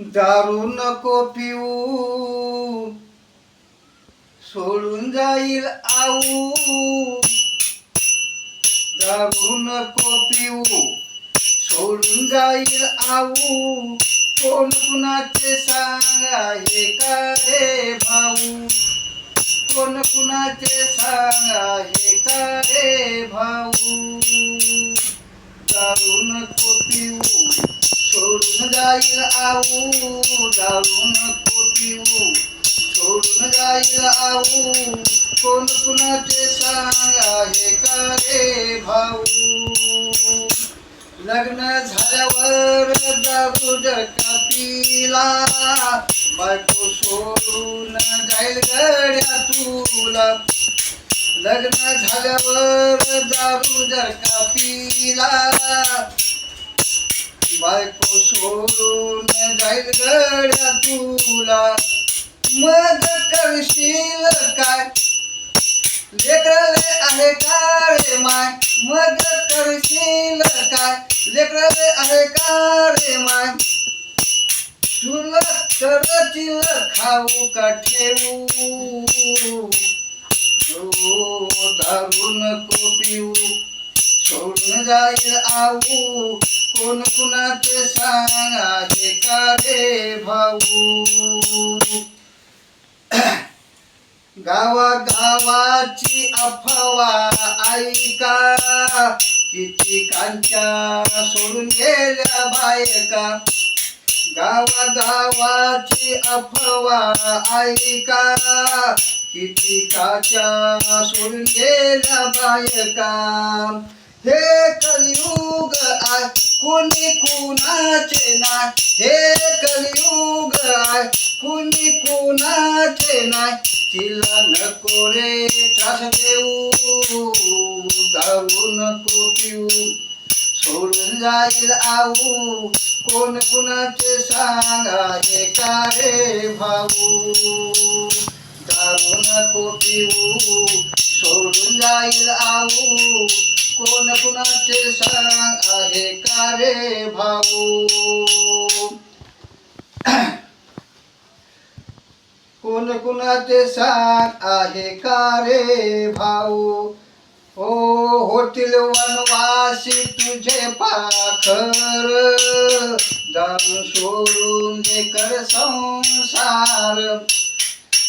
दारू नको पिऊ. सोडून जाईल आऊ. दारू नको पिऊ. सोडून जाईल आऊ. कोण कुणाचे सांगा हे का रे भाऊ? कोण कुणाचे सांगा हे का रे भाऊ? दारू नको पिऊ. सोडून जाईल आऊ दारू नको पिऊ सोडून जाईल आऊ कोण कुणाचे सांगा हे का रे भाऊ लग्न झाल्यावर दारू जर पिला बायको सोडून जाईल गड्या तुला लग्न झाल्यावर दारू जर का पिला बायको सोडून जाईल गड्या तुला मग करशील काय लेकरले आहे का रे माय मग करशील काय लेकरले आहे का रे माय तुला करतील खाऊ का ठेवू दारू नको पिऊ सोडून जाईल आऊ कोण कुणाचे सांगाचे का रे भाऊ। गावा गावाची अफवा ऐका किती कांच्या सोडून गेल्या बायका। गावा गावाची अफवा ऐका किती काच्या सोडून गेल्या बायका। हे कलियुग आ कुणी कुणाचे नाय हे कलियुग आय कुणी कुणाचे नाय तिला नको रे त्रास देऊ दारू नको पिऊ सोडून जाईल आऊ कोण कुणाचे सांगा हे का रे भाऊ। दारू नको पिऊ सोडून जाईल आऊ कोण कुणाचे सांग आहे का रे भाऊ? कोण कुणाचे सांग आहे का रे भाऊ? हो होतील वनवासी तुझे पाखर दारू सोडून कर संसार.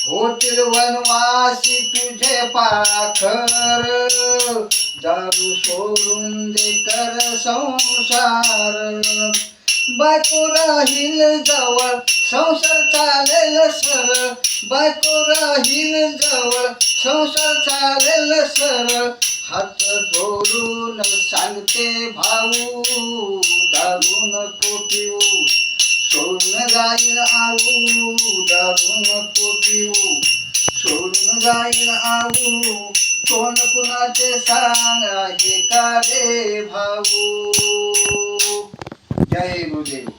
होतील वनवासी तुझे पाखर दारू सोडून दे कर संसार. बायको राहील जवळ संसार चालेल सरळ बायको राहील जवळ संसार चालेल सरळ हात जोडून सांगते भाऊ दारू नको पिऊ सोडून जाईल आऊ दारू नको पिऊ सोडून जाईल आऊ कोण कुणाचे सांग आहे का रे भाऊ जय गुरुदेव